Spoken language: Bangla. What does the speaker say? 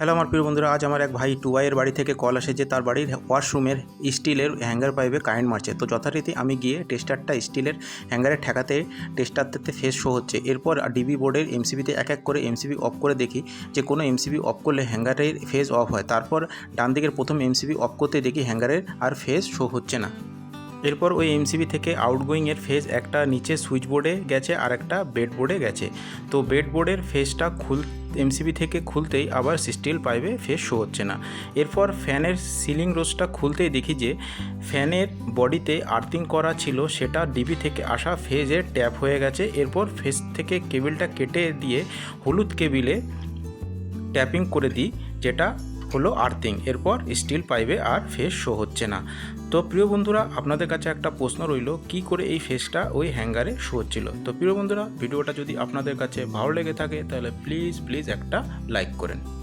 হ্যালো আমার প্রিয় বন্ধুরা, আজ আমার এক ভাই টুবাইয়ের বাড়ি থেকে কল আসে যে তার বাড়ির ওয়াশরুমের স্টিলের হ্যাঙ্গার পাইপে কারেন্ট মারছে। তো যথারীতি আমি গিয়ে টেস্টারটা স্টিলের হ্যাঙ্গারে ঠেকাতে, টেস্টারটাতে ফেস শো হচ্ছে। এরপর ডিবি বোর্ডের এমসিবিতে এক এক করে এমসিবি অফ করে দেখি যে কোনো এমসিবি অফ করলে হ্যাঙ্গারের ফেজ অফ হয়। তারপর ডান দিকের প্রথম এমসিবি অফ করতে দেখি হ্যাঙ্গারের আর ফেজ শো হচ্ছে না। এরপর ওই এমসিবি থেকে আউটগোয়িংয়ের ফেজ একটা নিচে সুইচ বোর্ডে গেছে, আর একটা বেড বোর্ডে গেছে। তো বেড বোর্ডের ফেজটা খুল এমসিবি থেকে খুলতেই আবার স্টিল পাইপে ফেজ শো হচ্ছে না। এরপর ফ্যানের সিলিং রোজটা খুলতেই দেখি যে, ফ্যানের বডিতে আর্থিং করা ছিল, সেটা ডিবি থেকে আসা ফেজে ট্যাপ হয়ে গেছে। এরপর ফেজ থেকে কেবিলটা কেটে দিয়ে হলুদ কেবিলে ট্যাপিং করে দিই, যেটা হলো আর্থিং এরপর স্টিল পাইপে আর ফেস শো হচ্ছে না। তো প্রিয় বন্ধুরা, আপনাদের কাছে একটা প্রশ্ন রইল, কি করে এই ফেসটা ওই হ্যাঙ্গারে শো হচ্ছিল? তো প্রিয় বন্ধুরা, ভিডিওটা যদি আপনাদের কাছে ভালো লেগে থাকে, তাহলে প্লিজ প্লিজ একটা লাইক করেন।